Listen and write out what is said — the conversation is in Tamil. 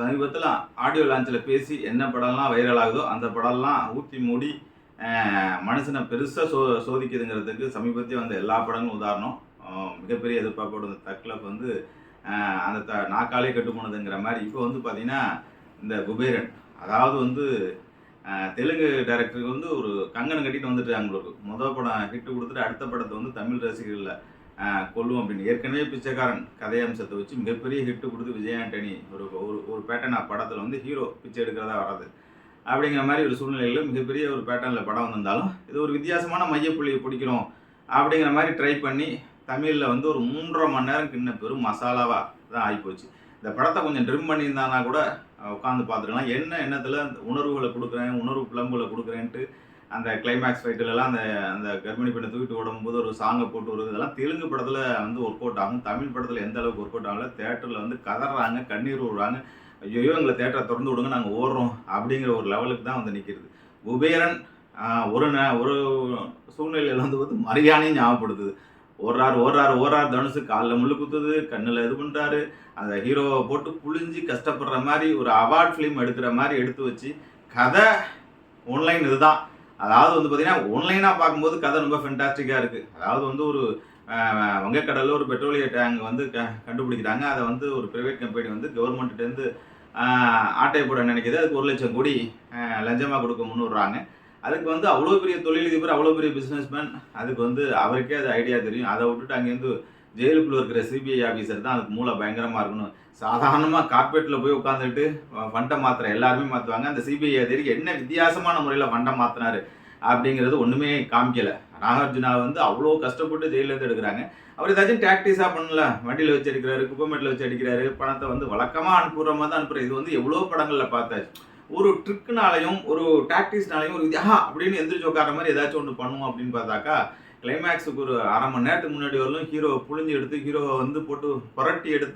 சமீபத்தில் ஆடியோ லான்ச்சில் பேசி என்ன படம்லாம் வைரல் ஆகுதோ அந்த படம்லாம் ஊற்றி மூடி மனுஷனை பெருசாக சோ சோதிக்குதுங்கிறதுக்கு சமீபத்திய வந்த எல்லா படங்களும் உதாரணம். மிகப்பெரிய எதிர்பார்ப்போட இந்த தக்லப் வந்து அந்த த நாக்காலே கெட்டு போனதுங்கிற மாதிரி இப்போ வந்து பார்த்திங்கன்னா இந்த குபேரன் அதாவது வந்து தெலுங்கு டைரக்டருக்கு வந்து ஒரு கங்கணம் கட்டிட்டு வந்துட்டு அவங்களுக்கு முதல் படம் ஹிட்டு கொடுத்துட்டு அடுத்த படத்தை வந்து தமிழ் ரசிகர்களில் கொல்லும் அப்படின்னு. ஏற்கனவே பிச்சைக்காரன் கதையம்சத்தை வச்சு மிகப்பெரிய ஹிட்டு கொடுத்து விஜய் ஆண்டனி ஒரு ஒரு ஒரு பேட்டர்ன் படத்தில் வந்து ஹீரோ பிச்சை எடுக்கிறதா வராது அப்படிங்கிற மாதிரி ஒரு சூழ்நிலையில் மிகப்பெரிய ஒரு பேட்டர்னில் படம் வந்திருந்தாலும் இது ஒரு வித்தியாசமான மையப்புள்ளியை பிடிக்கிறோம் அப்படிங்கிற மாதிரி ட்ரை பண்ணி தமிழில் வந்து ஒரு மூன்றரை மணி நேரம் கிண்ண பெரும் மசாலாவாக தான் ஆகிப்போச்சு. இந்த படத்தை கொஞ்சம் ட்ரிம் பண்ணியிருந்தானா கூட உட்காந்து பார்த்துக்கலாம். என்ன எண்ணத்தில் உணர்வுகளை கொடுக்குறேன் உணர்வு பிளம்புகளை கொடுக்குறேன்ட்டு அந்த கிளைமேக்ஸ் ஃபைட்டிலலாம் அந்த அந்த கர்ப்பிணி பெண்ணை தூக்கிட்டு ஓடும்போது ஒரு சாங்கை போட்டு வருது. இதெல்லாம் தெலுங்கு படத்தில் வந்து ஒர்க் அவுட் ஆகும். தமிழ் படத்தில் எந்த அளவுக்கு ஒர்க் அவுட் ஆகல. தேட்டரில் வந்து கதறாங்க கண்ணீர் விடுறாங்க ஐயோ எங்களை தேட்டரை திறந்து விடுங்க நாங்கள் ஓடுறோம் அப்படிங்கிற ஒரு லெவலுக்கு தான் வந்து நிற்கிறது குபேரன் ஒரு ந- ஒரு சூழ்நிலையில் வந்து வந்து மரியாதையும் ஞாபகப்படுத்துது. ஓடுறாரு ஓடுறாரு ஓடுறாரு. தனுசு காலில் முள்ளு குத்துது கண்ணில் இது பண்ணுறாரு அந்த ஹீரோவை போட்டு புழிஞ்சு கஷ்டப்படுற மாதிரி ஒரு அவார்ட் ஃபிலிம் எடுக்கிற மாதிரி எடுத்து வச்சு கதை ஆன்லைன் இதுதான். அதாவது வந்து பார்த்தீங்கன்னா ஒன்லைனாக பார்க்கும்போது கதை ரொம்ப ஃபென்டாஸ்டிக்காக இருக்குது அதாவது வந்து ஒரு வங்கக்கடலில் ஒரு பெட்ரோலிய டேங்க் வந்து க கண்டுபிடிக்கிறாங்க. அதை வந்து ஒரு ப்ரைவேட் கம்பெனி வந்து கவர்மெண்ட்டேருந்து ஆட்டை போட நினைக்கிது. அதுக்கு ஒரு லட்சம் கோடி லஞ்சமாக கொடுக்க முன்னுடுறாங்க. அதுக்கு வந்து அவ்வளோ பெரிய தொழிலதிபர் அவ்வளோ பெரிய பிஸ்னஸ்மேன் அதுக்கு வந்து அவருக்கே அது ஐடியா தெரியும். அதை விட்டுட்டு அங்கேருந்து ஜெயிலுக்குள்ளே இருக்கிற சிபிஐ ஆஃபீஸர் தான் அதுக்கு மூளை பயங்கரமாக இருக்கணும். சாதாரணமாக கார்பரேட்டில் போய் உட்காந்துட்டு ஃபண்டை மாத்திர எல்லாருமே மாற்றுவாங்க அந்த சிபிஐ அதிகாரி என்ன வித்தியாசமான முறையில் ஃபண்டை மாற்றினாரு அப்படிங்கிறது ஒன்றுமே காமிக்கலை. நாகார்ஜுனா வந்து அவ்வளோ கஷ்டப்பட்டு ஜெயிலேருந்து எடுக்கிறாங்க. அவர் ஏதாச்சும் டாக்டிஸாக பண்ணல. வண்டியில் வச்சு எடுக்கிறாரு குப்பமேட்டில் வச்சு அடிக்கிறாரு பணத்தை வந்து வழக்கமாக அனுப்புகிற மாதிரி தான் அனுப்புகிறேன் இது வந்து எவ்வளோ படங்களில் பார்த்தாச்சு. ஒரு ட்ரிக்குனாலையும் ஒரு டாக்டிஸ்னாலையும் ஒரு வித்தியா அப்படின்னு எந்திரிச்சு உட்கார மாதிரி ஏதாச்சும் ஒன்று பண்ணுவோம் அப்படின்னு பார்த்தாக்கா கிளைமேக்ஸுக்கு ஒரு அரை மணி நேரத்துக்கு முன்னாடி வரலும் ஹீரோவை புழிஞ்சு எடுத்து ஹீரோவை வந்து போட்டு புரட்டி எடுத்து